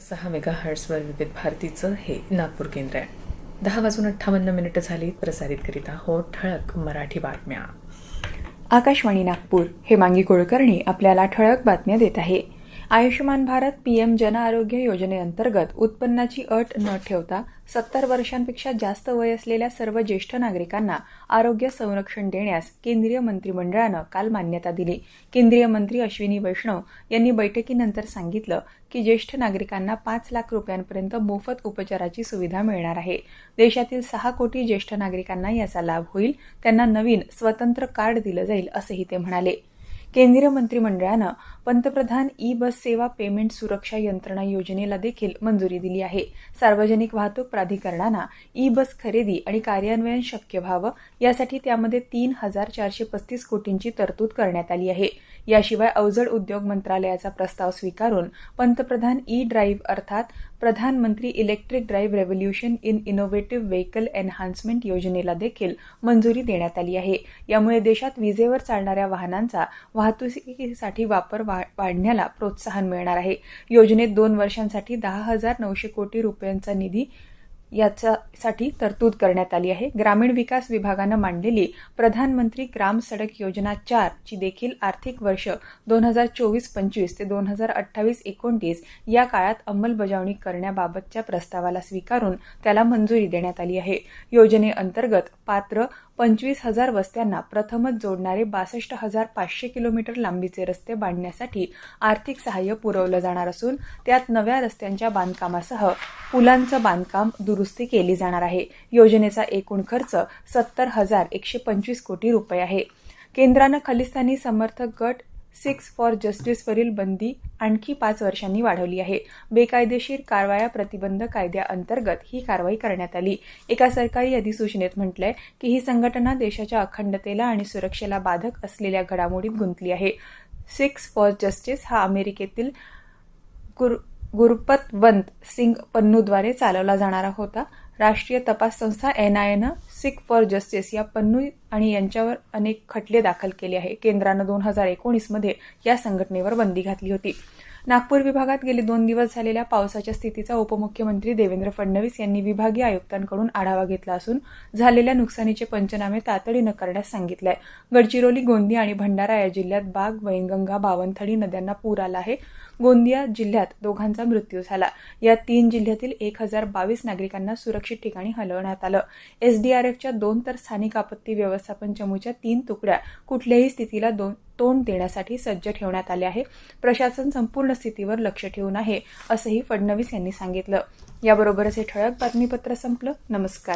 सहा मेगा हर्ट्सवर विविध भारतीचं हे नागपूर केंद्र आहे. दहा वाजून अठ्ठावन्न मिनिटं झाली प्रसारित करीत आहोत ठळक मराठी बातम्या. आकाशवाणी नागपूर हे मांगी कुलकर्णी आपल्याला ठळक बातम्या देत आहे. आयुष्यमान भारत पीएम जन आरोग्य योजनेअंतर्गत उत्पन्नाची अट न ठेवता सत्तर वर्षांपेक्षा जास्त वय असलेल्या सर्व ज्येष्ठ नागरिकांना आरोग्य संरक्षण देण्यास केंद्रीय मंत्रिमंडळानं काल मान्यता दिली. केंद्रीय मंत्री अश्विनी वैष्णव यांनी बैठकीनंतर सांगितलं की ज्येष्ठ नागरिकांना पाच लाख रुपयांपर्यंत मोफत उपचाराची सुविधा मिळणार आहे. देशातील सहा कोटी ज्येष्ठ नागरिकांना याचा लाभ होईल. त्यांना नवीन स्वतंत्र कार्ड दिलं जाईल असंही ते म्हणाले. केंद्रीय मंत्रिमंडळानं पंतप्रधान ई बस सेवा पेमेंट सुरक्षा यंत्रणा योजनेला देखील मंजुरी दिली आहे. सार्वजनिक वाहतूक प्राधिकरणांना ई बस खरेदी आणि कार्यान्वयन शक्य व्हावं यासाठी त्यामध्ये तीन हजार चारशे पस्तीस कोटींची तरतूद करण्यात आली आहे. याशिवाय अवजड उद्योग मंत्रालयाचा प्रस्ताव स्वीकारून पंतप्रधान ई ड्राईव्ह अर्थात प्रधानमंत्री electric drive revolution in innovative vehicle enhancement योजनेला देखील मंजुरी देण्यात आली आहे. यामुळे देशात विजेवर चालणाऱ्या वाहनांचा वाहतुकीसाठी वापर वाढण्याला प्रोत्साहन मिळणार आहे. योजनेत दोन वर्षांसाठी दहा हजार नऊशे कोटी रुपयांचा निधी याच्यासाठी तरतूद करण्यात आली आहे. ग्रामीण विकास विभागानं मांडलेली प्रधानमंत्री ग्राम सडक योजना चार ची देखील आर्थिक वर्ष दोन हजार चोवीस पंचवीस ते दोन हजार अठ्ठावीस एकोणतीस या काळात अंमलबजावणी करण्याबाबतच्या प्रस्तावाला स्वीकारून त्याला मंजुरी देण्यात आली आहे. योजनेअंतर्गत पात्र पंचवीस हजार वस्त्यांना प्रथमच जोडणारे बासष्ट हजार पाचशे किलोमीटर लांबीचे रस्ते बांधण्यासाठी आर्थिक सहाय्य पुरवलं जाणार असून त्यात नव्या रस्त्यांच्या बांधकामासह पुलांचं बांधकाम दुरुस्ती केली जाणार आहे. योजनेचा एकूण खर्च सत्तर हजार एकशे पंचवीस कोटी रुपये आहे. केंद्रानं खलिस्तानी समर्थक गट सिक्स फॉर जस्टिसवरील बंदी आणखी पाच वर्षांनी वाढवली आहे. बेकायदेशीर कारवाया प्रतिबंध कायद्याअंतर्गत ही कारवाई करण्यात आली. एका सरकारी अधिसूचनेत म्हटलंय की ही संघटना देशाच्या अखंडतेला आणि सुरक्षेला बाधक असलेल्या घडामोडीत गुंतली आहे. सिक्स फॉर जस्टिस हा अमेरिकेतील गुर गुरपतवंत सिंग पन्नूद्वारे चालवला जाणारा होता. राष्ट्रीय तपास संस्था एन आय एनं सिख फॉर जस्टिस या पन्नू आणि यांच्यावर अनेक खटले दाखल केले आहे. केंद्रानं दोन हजार एकोणीसमध्ये या संघटनेवर बंदी घातली होती. नागपूर विभागात गेले दोन दिवस झालेल्या पावसाच्या स्थितीचा उपमुख्यमंत्री देवेंद्र फडणवीस यांनी विभागीय आयुक्तांकडून आढावा घेतला असून झालेल्या नुकसानीचे पंचनामे तातडीनं करण्यास सांगितलं आहे गडचिरोली गोंदिया आणि भंडारा या जिल्ह्यात बाग वैनगंगा बावनथडी नद्यांना पूर आला आहे. गोंदिया जिल्ह्यात दोघांचा मृत्यू झाला. या तीन जिल्ह्यातील एक हजार बावीस नागरिकांना सुरक्षित ठिकाणी हलवण्यात आलं. एसडीआरएफच्या दोन तर स्थानिक आपत्ती व्यवस्थापन चमूच्या तीन तुकड्या कुठल्याही स्थितीला दोन तोंड देण्यासाठी सज्ज ठेवण्यात आले आहे. प्रशासन संपूर्ण स्थितीवर लक्ष ठेवून आहे असंही फडणवीस यांनी सांगितलं. याबरोबरच हे ठळक बातमीपत्र संपलं. नमस्कार.